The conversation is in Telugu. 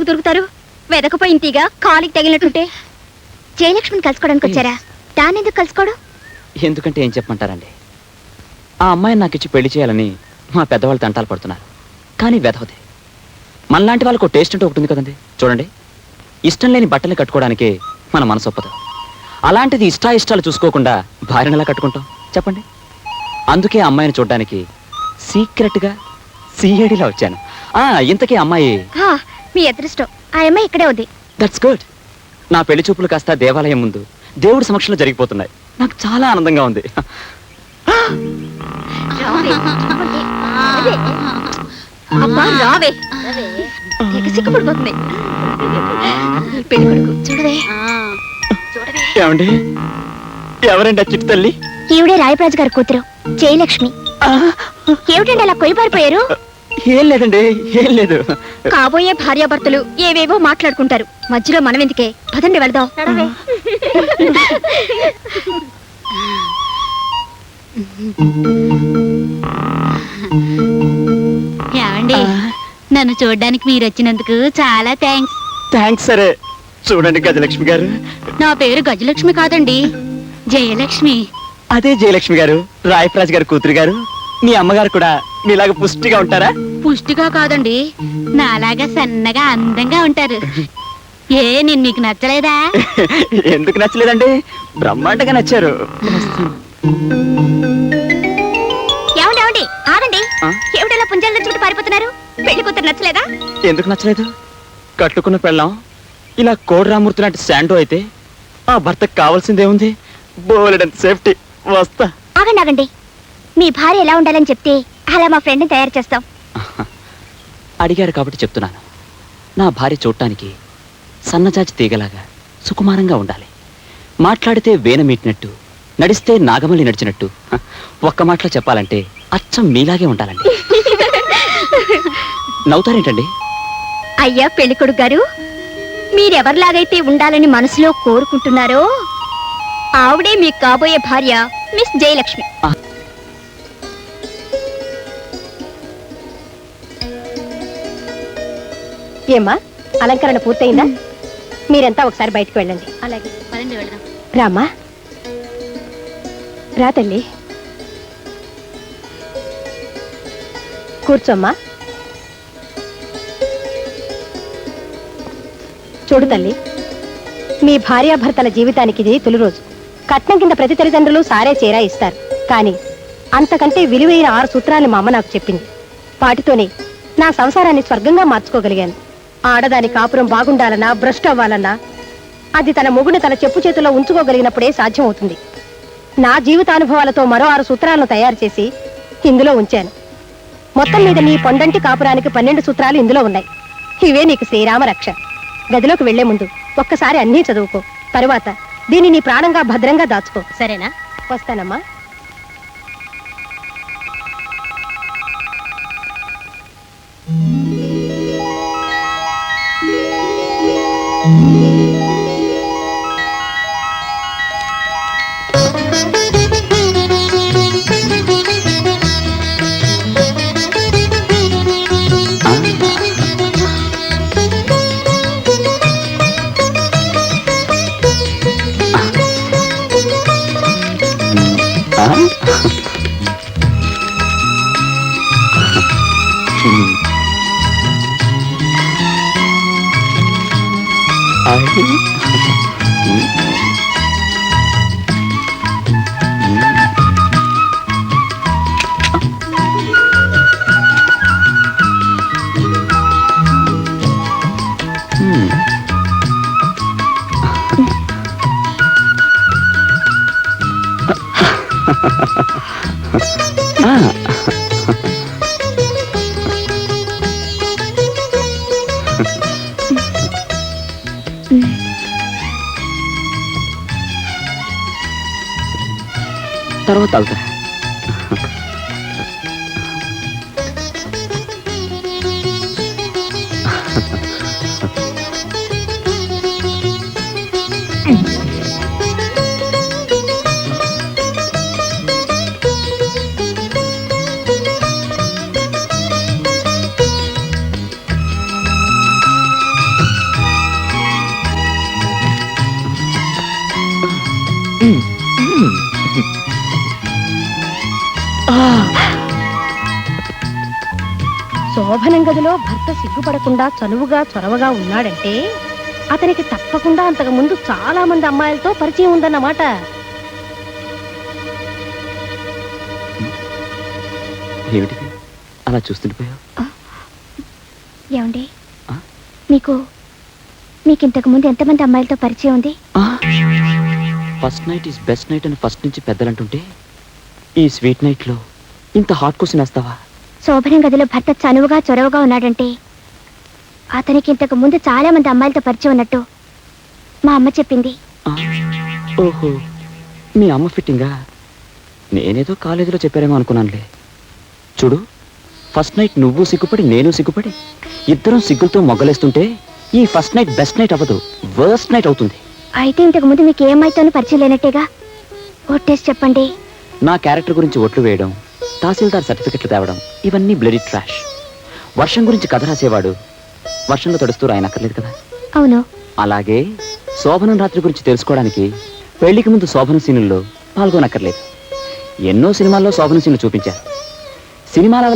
ఎందుకు దొరుకుతారు? వెదకపోయిన తీగ కాలికి తగిలినట్టుంటే. జయలక్ష్మిని కలుసుకోవడానికి వచ్చారా? దాన్ని ఎందుకు కలుసుకోవడం? ఎందుకంటే ఏం చెప్పమంటారండి? ఆ అమ్మాయిని నాకు ఇచ్చి పెళ్ళి చేయాలని మా పెద్దవాళ్ళు తంటాలు పడుతున్నారు. కానీ వెధవది. మనలాంటి వాళ్ళకు టేస్ట్ అంటూ ఒకటి ఉంది కదండి. చూడండి. ఇష్టం లేని బట్టలు కట్టుకోవడానికి మన మనసు ఒప్పదు. అలాంటిది ఇష్టా ఇష్టాలు చూసుకోకుండా భార్యను ఎలా కట్టుకుంటాం? చెప్పండి. అందుకే అమ్మాయిని చూడడానికి సీక్రెట్గా సీఏడిలా వచ్చాను. ఆ ఇంతకీ అమ్మాయి మీ అదృష్టం. ఆ అమ్మాయి ఇక్కడే ఉంది. దట్స్ గుడ్ నా పెళ్ళి చూపులు కాస్త దేవాలయం ముందు దేవుడి సమక్షంలో జరిగిపోతున్నాయి. నాకు చాలా ఆనందంగా ఉంది. రావే. అదే. అబ్బా రావే. తెగ సిగ్గుపడిపోతుంది. పెళ్ళి కొడుకు చూడవే. చూడవే. ఏమండి? ఎవరండి ఆ చిట్టు తల్లి? ఈవిడే రాయప్రాజు గారి కూతురు జయలక్ష్మి. ఏమిటండి అలా కొయ్యపారిపోయారు ఏం లేదండి ఏం లేదు. కాబోయే భార్యాభర్తలు ఏవేవో మాట్లాడుకుంటారు. మధ్యలో మనం ఎందుకే పదండి వెళదాం. ఏమండి? నన్ను చూడడానికి మీరు వచ్చినందుకు చాలా థ్యాంక్స్. థ్యాంక్స్ సరే. చూడండి గజలక్ష్మి గారు. నా పేరు గజలక్ష్మి కాదండి జయలక్ష్మి. అదే జయలక్ష్మి గారు రాయప్రాజ్ గారు కూతురు గారు. మీ అమ్మగారు కూడా మీలాగా పుష్టిగా ఉంటారా? పుష్టిగా కాదండి. నాలాగా సన్నగా అందంగా ఉంటారు. ఏ నేను మీకు నచ్చలేదా? ఎందుకు నచ్చలేదండి? బ్రహ్మాండంగా నచ్చారు. ఏమండి ఏమండి? ఆగండి. ఆ? ఏమిటలా పుంజాల నుంచి పారిపోతున్నారు? పెళ్ళి కూతురు నచ్చలేదా? ఎందుకు నచ్చలేదు? కట్టుకున్న పెళ్ళాం ఇలా కోడరామూర్తి లాంటి శాండో అయితే ఆ భర్తకు కావాల్సిందేముంది? బోలెడంత సేఫ్టీ. వస్తా. ఆగండి ఆగండి. మీ భార్య ఎలా ఉండాలని చెప్తే అలా మా ఫ్రెండ్ని తయారు చేస్తాం. అడిగారు కాబట్టి చెప్తున్నాను. నా భార్య చూడటానికి సన్నజాజి తీగలాగా సుకుమారంగా ఉండాలి. మాట్లాడితే వేన మీటినట్టు నడిస్తే నాగమల్లి నడిచినట్టు ఒక్క మాటలో చెప్పాలంటే అచ్చం మీలాగే ఉండాలండి. నవ్వుతారేంటండి? అయ్యా పెళ్ళి కొడుకు గారు మీరెవరిలాగైతే ఉండాలని మనసులో కోరుకుంటున్నారో ఆవిడే మీకు కాబోయే భార్య మిస్ జయలక్ష్మి. ఏమ్మా? అలంకరణ పూర్తయిందా? మీరంతా ఒకసారి బయటకు వెళ్ళండి. అలాగే పదండి వెళదాం. రామ్మా? రా తల్లి. కూర్చోమ్మా. చూడు తల్లి మీ భార్యాభర్తల జీవితానికి ఇది తొలి రోజు. కట్నం కింద ప్రతి తల్లిదండ్రులు సారే చీరా ఇస్తారు. కానీ అంతకంటే విలువైన ఆరు సూత్రాలు మా అమ్మ నాకు చెప్పింది. వాటితోనే నా సంసారాన్ని స్వర్గంగా మార్చుకోగలిగాను. ఆడదాని కాపురం బాగుండాలన్నా భ్రష్టు అవ్వాలన్నా అది తన మొగుడు తన చెప్పు చేతుల్లో ఉంచుకోగలిగినప్పుడే సాధ్యమవుతుంది. నా జీవితానుభవాలతో మరో ఆరు సూత్రాలను తయారు చేసి ఇందులో ఉంచాను. మొత్తం మీద నీ పొండంటి కాపురానికి పన్నెండు సూత్రాలు ఇందులో ఉన్నాయి. ఇవే నీకు శ్రీరామ రక్ష. గదిలోకి వెళ్ళే ముందు ఒక్కసారి అన్నీ చదువుకో. తరువాత దీన్ని నీ ప్రాణంగా భద్రంగా దాచుకో. సరేనా? వస్తానమ్మా. ఆ? తర్వాత తాగుతా. శోభనం గదిలో భర్త సిగ్గుపడకుండా చనువుగా చొరవగా ఉన్నాడంటే అతనికి తప్పకుండా అంతకు ముందు చాలా మంది అమ్మాయిలతో పరిచయం ఉందన్నమాట. అలా చూస్తుండిపోయావు ఏమండి? మీకు మీకు ఇంతకు ముందు ఎంతమంది అమ్మాయిలతో పరిచయం ఉంది? First night is best night అని ఫస్ట్ నుంచి పెద్దలు అంటుంటే ఈ స్వీట్ నైట్లో ఇంత హాట్ క్వశ్చన్ వేస్తావా శోభనం గదిలో భర్త చనువుగా చొరవగా ఉన్నాడంటే అతనికి ఇంతకు ముందు చాలా మంది అమ్మాయిలతో పరిచయం ఉన్నట్టు మా అమ్మ చెప్పింది. ఆ, ఓహో మీ అమ్మ ఫిట్టింగా? నేనేదో కాలేజీలో చెప్పారేమో అనుకున్నానులే. చూడు ఫస్ట్ నైట్ నువ్వు సిగ్గుపడి నేను సిగ్గుపడి ఇద్దరం సిగ్గులతో మొగ్గలేస్తుంటే ఈ ఫస్ట్ నైట్ బెస్ట్ నైట్ అవ్వదు వర్స్ట్ నైట్ అవుతుంది. అయితే ఇంతకు ముందు మీకు ఏ అమ్మాయితోనూ పరిచయం లేనట్టేగా? ఒట్టేసి చెప్పండి. నా క్యారెక్టర్ గురించి ఒట్లు వేయడం తహసీల్దార్ సర్టిఫికెట్లు తేవడం ఇవన్నీ బ్లడీ ట్రాష్. వర్షం గురించి కథ రాసేవాడు వర్షంలో తడుస్తూ రాయనక్కర్లేదు కదా? అవును. అలాగే శోభనం రాత్రి గురించి తెలుసుకోవడానికి పెళ్ళికి ముందు శోభన సీనుల్లో పాల్గొనక్కర్లేదు. ఎన్నో సినిమాల్లో శోభన సీన్లు చూపించారు. సినిమాల